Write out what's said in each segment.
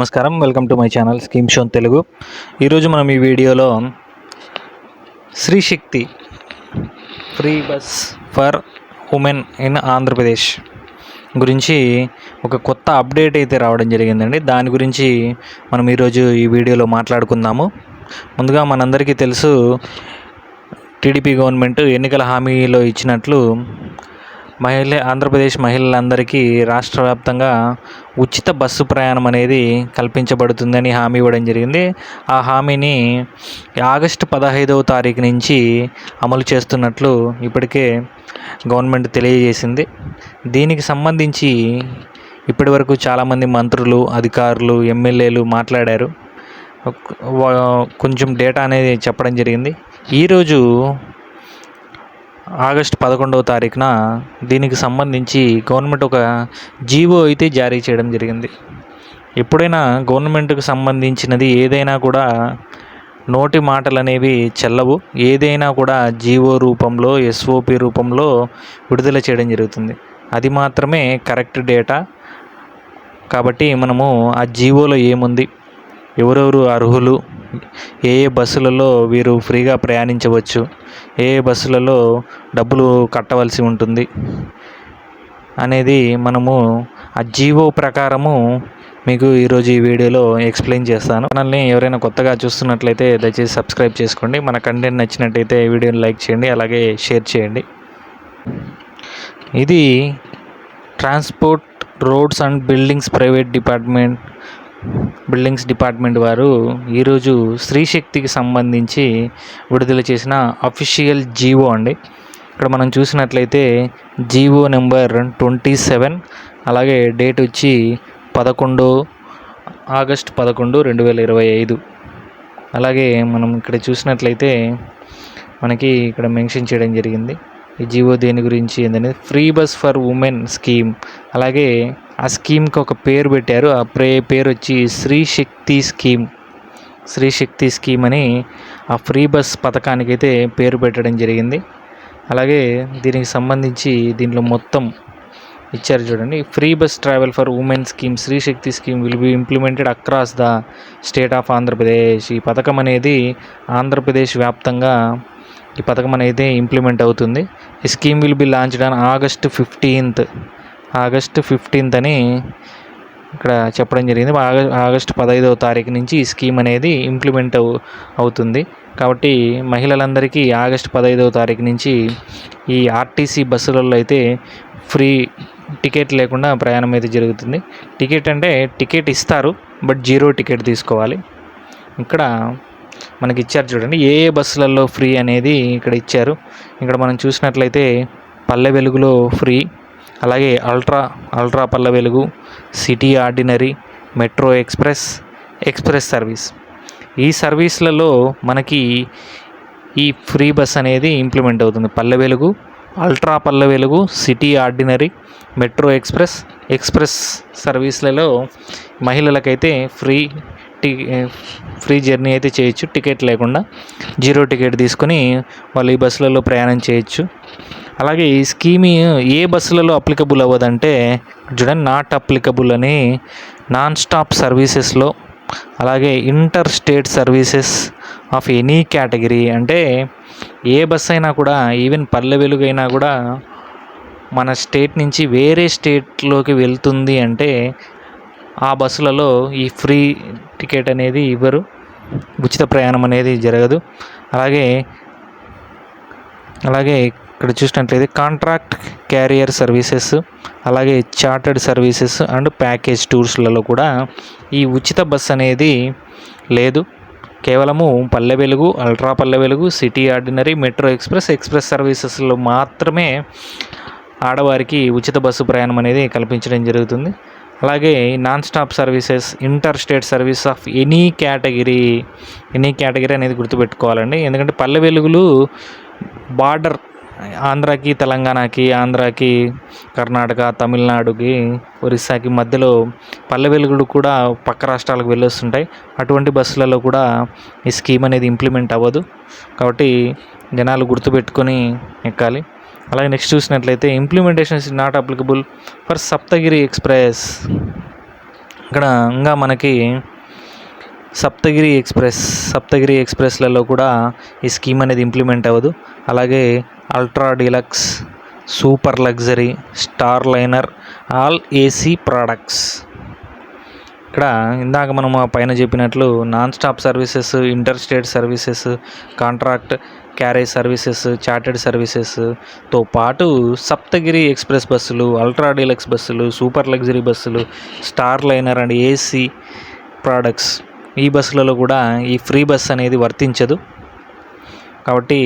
నమస్కారం. Welcome to my channel scheme show Telugu ఈరోజు మనం ఈ వీడియోలో Srishakti free bus for women in Andhra Pradesh గురించి ఒక కొత్త అప్డేట్ అయితే రావడం జరిగిందండి. దాని గురించి మనం ఈరోజు ఈ వీడియోలో మాట్లాడుకుందాము. ముందుగా మనందరికీ తెలుసు టీడీపీ గవర్నమెంట్ ఎన్నికల హామీలో ఇచ్చినట్లు మహిళ ఆంధ్రప్రదేశ్ మహిళలందరికీ రాష్ట్ర వ్యాప్తంగా ఉచిత బస్సు ప్రయాణం అనేది కల్పించబడుతుందని హామీ ఇవ్వడం జరిగింది. ఆ హామీని ఆగస్టు పదహైదవ తారీఖు నుంచి అమలు చేస్తున్నట్లు ఇప్పటికే గవర్నమెంట్ తెలియజేసింది. దీనికి సంబంధించి ఇప్పటి వరకు చాలామంది మంత్రులు అధికారులు ఎమ్మెల్యేలు మాట్లాడారు. కొంచెం డేటా అనేది చెప్పడం జరిగింది. ఈరోజు ఆగస్ట్ పదకొండవ తారీఖున దీనికి సంబంధించి గవర్నమెంట్ ఒక జీవో అయితే జారీ చేయడం జరిగింది. ఎప్పుడైనా గవర్నమెంట్కి సంబంధించినది ఏదైనా కూడా నోటి మాటలు అనేవి చెల్లవు. ఏదైనా కూడా జీవో రూపంలో ఎస్ఓపి రూపంలో విడుదల చేయడం జరుగుతుంది. అది మాత్రమే కరెక్ట్ డేటా. కాబట్టి మనము ఆ జీవోలో ఏముంది? ఎవరెవరు అర్హులు? ఏ ఏ బస్సులలో వీరు ఫ్రీగా ప్రయాణించవచ్చు? ఏ ఏ బస్సులలో డబ్బులు కట్టవలసి ఉంటుంది? అనేది మనము ఆ జీవో ప్రకారము మీకు ఈరోజు ఈ వీడియోలో ఎక్స్ప్లెయిన్ చేస్తాను. మనల్ని ఎవరైనా కొత్తగా చూస్తున్నట్లయితే దయచేసి సబ్స్క్రైబ్ చేసుకోండి. మన కంటెంట్ నచ్చినట్టయితే వీడియోని లైక్ చేయండి. అలాగే షేర్ చేయండి. ఇది transport roads and buildings private department buildings department వారు ఈరోజు స్త్రీశక్తికి సంబంధించి విడుదల చేసిన అఫీషియల్ జీవో అండి. ఇక్కడ మనం చూసినట్లయితే జీవో నెంబర్ ట్వంటీ సెవెన్ అలాగే డేట్ వచ్చి పదకొండు ఆగస్ట్ పదకొండు రెండు వేల ఇరవై ఐదు. అలాగే మనం ఇక్కడ చూసినట్లయితే మనకి ఇక్కడ మెన్షన్ చేయడం జరిగింది. ఈ జీవో దేని గురించి ఏంటనేది free bus for women scheme అలాగే ఆ స్కీమ్కి ఒక పేరు పెట్టారు. ఆ ప్రే పేరు వచ్చి శ్రీ శక్తి స్కీమ్ శ్రీ శక్తి స్కీమ్ అని ఆ ఫ్రీ బస్ పథకానికి అయితే పేరు పెట్టడం జరిగింది. అలాగే దీనికి సంబంధించి దీంట్లో మొత్తం ఇచ్చారు చూడండి. Free bus travel for women scheme Sri Shakti scheme will be implemented across the state of Andhra Pradesh ఈ పథకం అనేది ఆంధ్రప్రదేశ్ వ్యాప్తంగా ఈ పథకం అనేది ఇంప్లిమెంట్ అవుతుంది. ఈ scheme will be launched on August fifteenth August fifteenth అని ఇక్కడ చెప్పడం జరిగింది. ఆగ ఆగస్ట్ పదహైదవ తారీఖు నుంచి ఈ స్కీమ్ అనేది ఇంప్లిమెంట్ అవు అవుతుంది. కాబట్టి మహిళలందరికీ ఆగస్ట్ పదహైదవ తారీఖు నుంచి ఈ ఆర్టీసీ బస్సులలో అయితే ఫ్రీ టికెట్ లేకుండా ప్రయాణం అయితే జరుగుతుంది. టికెట్ అంటే టికెట్ ఇస్తారు బట్ జీరో టికెట్ తీసుకోవాలి. ఇక్కడ మనకి ఇచ్చారు చూడండి. ఏ ఏ బస్సులలో ఫ్రీ అనేది ఇక్కడ ఇచ్చారు. ఇక్కడ మనం చూసినట్లయితే పల్లె వెలుగులో ఫ్రీ. అలాగే ultra ultra Palle Velugu city ordinary metro express express service. ఈ సర్వీస్లలో మనకి ఈ ఫ్రీ బస్ అనేది ఇంప్లిమెంట్ అవుతుంది. పల్లె Velugu ultra Palle Velugu city ordinary metro express express సర్వీస్లలో మహిళలకైతే ఫ్రీ టి ఫ్రీ జర్నీ అయితే చేయొచ్చు. టికెట్ లేకుండా జీరో టికెట్ తీసుకొని వాళ్ళు ఈ బస్సులలో ప్రయాణం చేయొచ్చు. అలాగే ఈ స్కీమ్ ఏ బస్సులలో అప్లికబుల్ అవ్వదంటే చూడండి నాట్ అప్లికబుల్ అని నాన్ స్టాప్ సర్వీసెస్లో అలాగే inter state services of any category అంటే ఏ బస్ అయినా కూడా ఈవెన్ పల్లె వెలుగైనా కూడా మన స్టేట్ నుంచి వేరే స్టేట్లోకి వెళ్తుంది అంటే ఆ బస్సులలో ఈ ఫ్రీ టికెట్ అనేది ఇవ్వరు. ఉచిత ప్రయాణం అనేది జరగదు. అలాగే అలాగే ఇక్కడ చూసినట్లయితే కాంట్రాక్ట్ క్యారియర్ సర్వీసెస్ అలాగే చార్టర్డ్ సర్వీసెస్ అండ్ ప్యాకేజ్ టూర్స్లలో కూడా ఈ ఉచిత బస్ అనేది లేదు. కేవలము పల్లె Velugu ultra Palle Velugu city ordinary metro express express సర్వీసెస్లో మాత్రమే ఆడవారికి ఉచిత బస్సు ప్రయాణం అనేది కల్పించడం జరుగుతుంది. అలాగే non stop services inter state service of any category any category అనేది గుర్తుపెట్టుకోవాలండి. ఎందుకంటే పల్లె వెలుగులు బార్డర్ ఆంధ్రాకి తెలంగాణకి ఆంధ్రాకి కర్ణాటక తమిళనాడుకి ఒరిస్సాకి మధ్యలో పల్లె వెలుగులు కూడా పక్క రాష్ట్రాలకు వెళ్ళొస్తుంటాయి. అటువంటి బస్సులలో కూడా ఈ స్కీమ్ అనేది ఇంప్లిమెంట్ అవ్వదు. కాబట్టి జనాలు గుర్తుపెట్టుకొని ఎక్కాలి. అలాగే నెక్స్ట్ చూసినట్లయితే implementation is not applicable for Saptagiri express ఇక్కడ ఇంకా మనకి సప్తగిరి ఎక్స్ప్రెస్ సప్తగిరి ఎక్స్ప్రెస్లలో కూడా ఈ స్కీమ్ అనేది ఇంప్లిమెంట్ అవ్వదు. అలాగే ultra deluxe super luxury star liner all AC products ఇక్కడ ఇందాక మనం ఆ పైన చెప్పినట్లు non stop services inter state services contract carriage services chartered సర్వీసెస్తో పాటు సప్తగిరి ఎక్స్ప్రెస్ బస్సులు అల్ట్రా డీలక్స్ బస్సులు సూపర్ లగ్జరీ బస్సులు star liner and AC products ఈ బస్సులలో కూడా ఈ ఫ్రీ బస్ అనేది వర్తించదు. కాబట్టి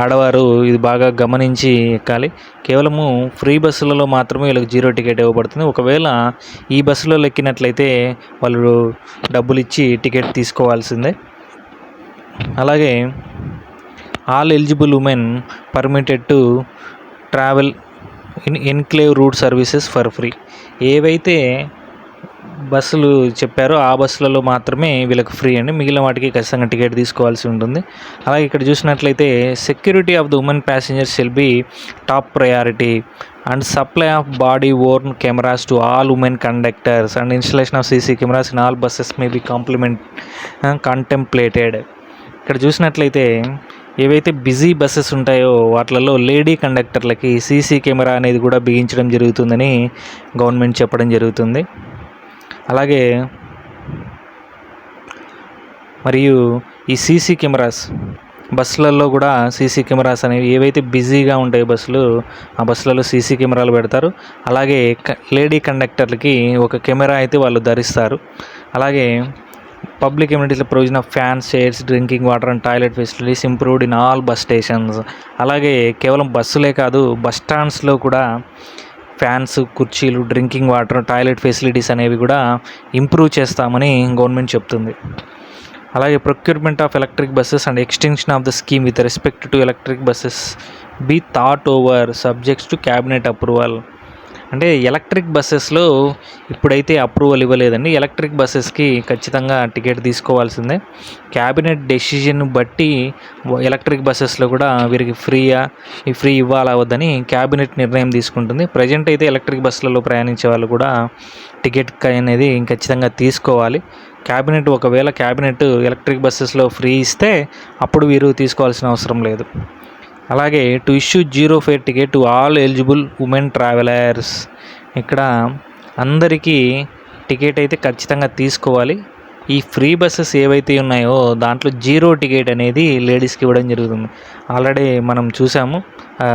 ఆడవారు ఇది బాగా గమనించి ఎక్కాలి. కేవలము ఫ్రీ బస్సులలో మాత్రమే వీళ్ళకి జీరో టికెట్ ఇవ్వబడుతుంది. ఒకవేళ ఈ బస్సులలో ఎక్కినట్లయితే వాళ్ళు డబ్బులు ఇచ్చి టికెట్ తీసుకోవాల్సిందే. అలాగే all eligible women permitted to travel in enclave route services for free ఏవైతే బస్సులు చెప్పారో ఆ బస్సులలో మాత్రమే వీళ్ళకి ఫ్రీ అండి. మిగిలిన వాటికి ఖచ్చితంగా టికెట్ తీసుకోవాల్సి ఉంటుంది. అలాగే ఇక్కడ చూసినట్లయితే security of the women passengers shall be top priority and supply of body worn cameras to all women conductors and installation of CC cameras in all buses may be complement contemplated ఇక్కడ చూసినట్లయితే ఏవైతే busy buses ఉంటాయో వాటిలలో lady కండక్టర్లకి CC camera అనేది కూడా బిగించడం జరుగుతుందని government చెప్పడం జరుగుతుంది. అలాగే మరియు ఈ సీసీ కెమెరాస్ బస్సులలో కూడా సీసీ కెమెరాస్ అనేవి ఏవైతే బిజీగా ఉంటాయో బస్సులు ఆ బస్సులలో సీసీ కెమెరాలు పెడతారు. అలాగే క- లేడీ కండక్టర్లకి ఒక కెమెరా అయితే వాళ్ళు ధరిస్తారు. అలాగే public కమ్యూనిటీస్లో provision of fans chairs drinking water and toilet facilities improved in all bus stations. అలాగే కేవలం బస్సులే కాదు బస్ స్టాండ్స్లో కూడా ఫ్యాన్స్ కుర్చీలు డ్రింకింగ్ వాటర్ టాయిలెట్ ఫెసిలిటీస్ అనేవి కూడా ఇంప్రూవ్ చేస్తామని గవర్నమెంట్ చెప్తుంది. అలాగే procurement of electric buses and extension of the scheme with respect to electric buses be thought over subjects to cabinet approval. అంటే ఎలక్ట్రిక్ బస్సెస్లో ఇప్పుడైతే అప్రూవల్ ఇవ్వలేదండి. ఎలక్ట్రిక్ బస్సెస్కి ఖచ్చితంగా టికెట్ తీసుకోవాల్సిందే. క్యాబినెట్ డెసిషన్ బట్టి ఎలక్ట్రిక్ బస్సెస్లో కూడా వీరికి ఫ్రీయా ఈ ఫ్రీ ఇవ్వాలా వద్దని క్యాబినెట్ నిర్ణయం తీసుకుంటుంది. ప్రజెంట్ అయితే ఎలక్ట్రిక్ బస్సులలో ప్రయాణించే వాళ్ళు కూడా టికెట్ అనేది ఖచ్చితంగా తీసుకోవాలి. క్యాబినెట్ ఒకవేళ క్యాబినెట్ ఎలక్ట్రిక్ బస్సెస్లో ఫ్రీ ఇస్తే అప్పుడు వీరు తీసుకోవాల్సిన అవసరం లేదు. అలాగే to issue zero fare ticket to all eligible women travellers ఇక్కడ అందరికీ టికెట్ అయితే ఖచ్చితంగా తీసుకోవాలి. ఈ ఫ్రీ బస్సెస్ ఏవైతే ఉన్నాయో దాంట్లో జీరో టికెట్ అనేది లేడీస్కి ఇవ్వడం జరుగుతుంది. ఆల్రెడీ మనం చూసాము ఆ,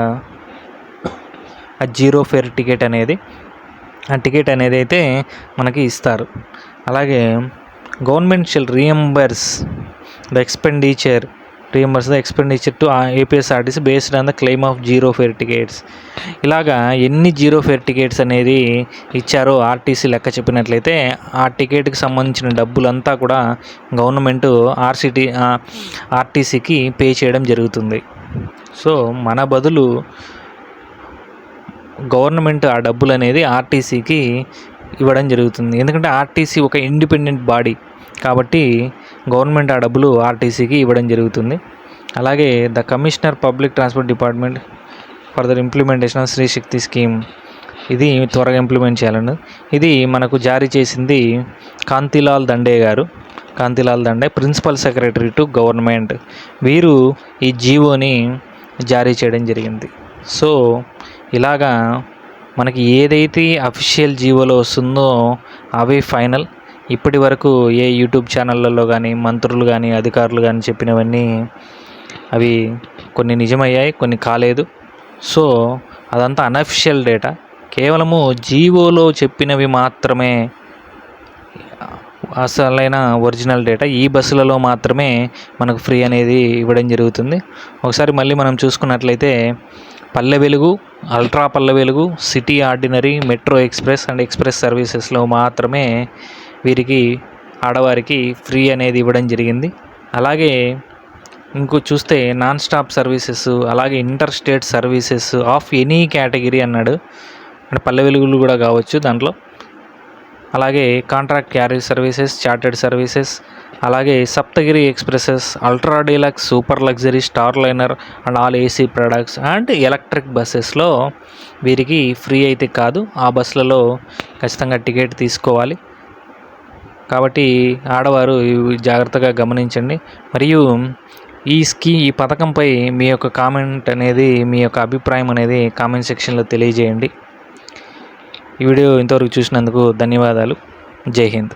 జీరో ఫేర్ టికెట్ అనేది ఆ టికెట్ అనేది అయితే మనకి ఇస్తారు. అలాగే government shall reimburse the expenditure reimburse the expenditure to APSRTC based on the claim of zero fare tickets ఇలాగా ఎన్ని జీరో ఫేర్ టికెట్స్ అనేది ఇచ్చారో ఆర్టీసీ లెక్క చెప్పినట్లయితే ఆ టికెట్కి సంబంధించిన డబ్బులంతా కూడా గవర్నమెంట్ ఆర్సిటీ ఆర్టీసీకి పే చేయడం జరుగుతుంది. సో మన బదులు గవర్నమెంట్ ఆ డబ్బులు అనేది ఆర్టీసీకి ఇవ్వడం జరుగుతుంది. ఎందుకంటే ఆర్టీసీ ఒక ఇండిపెండెంట్ బాడీ కాబట్టి గవర్నమెంట్ ఆ డబ్బులు ఆర్టీసీకి ఇవ్వడం జరుగుతుంది. అలాగే the commissioner public transport department further implementation of Shri Shakti scheme. ఇది త్వరగా ఇంప్లిమెంట్ చేయాలని. ఇది మనకు జారీ చేసింది Kantilal Dande garu. Kantilal Dande principal secretary to government. వీరు ఈ జీవోని జారీ చేయడం జరిగింది. సో ఇలాగా మనకి ఏదైతే అఫీషియల్ జీవోలో వస్తుందో అవే ఫైనల్. ఇప్పటి వరకు ఏ యూట్యూబ్ ఛానళ్ళల్లో కానీ మంత్రులు కానీ అధికారులు కానీ చెప్పినవన్నీ అవి కొన్ని నిజమయ్యాయి కొన్ని కాలేదు. సో అదంతా అనఫిషియల్ డేటా కేవలము జీవోలో చెప్పినవి మాత్రమే అసలైన ఒరిజినల్ డేటా ఈ బస్సులలో మాత్రమే మనకు ఫ్రీ అనేది ఇవ్వడం జరుగుతుంది. ఒకసారి మళ్ళీ మనం చూసుకున్నట్లయితే పల్లె Velugu ultra Palle Velugu city ordinary metro express and express సర్వీసెస్లో మాత్రమే వీరికి ఆడవారికి ఫ్రీ అనేది ఇవ్వడం జరిగింది. అలాగే ఇంకో చూస్తే నాన్ స్టాప్ సర్వీసెస్ అలాగే inter state services of any category అన్నాడు. అంటే పల్లె వెలుగులు కూడా కావచ్చు దాంట్లో. అలాగే contract carriage services chartered services అలాగే Saptagiri expresses ultra deluxe super luxury star liner and all AC products and electric బస్సెస్లో వీరికి ఫ్రీ అయితే కాదు. ఆ బస్సులలో ఖచ్చితంగా టికెట్ తీసుకోవాలి. కాబట్టి ఆడవారు జాగ్రత్తగా గమనించండి. మరియు ఈ స్కీ ఈ పథకంపై మీ యొక్క కామెంట్ అనేది మీ యొక్క అభిప్రాయం అనేది కామెంట్ సెక్షన్లో తెలియజేయండి. ఈ వీడియో ఇంతవరకు చూసినందుకు ధన్యవాదాలు. జై హింద్.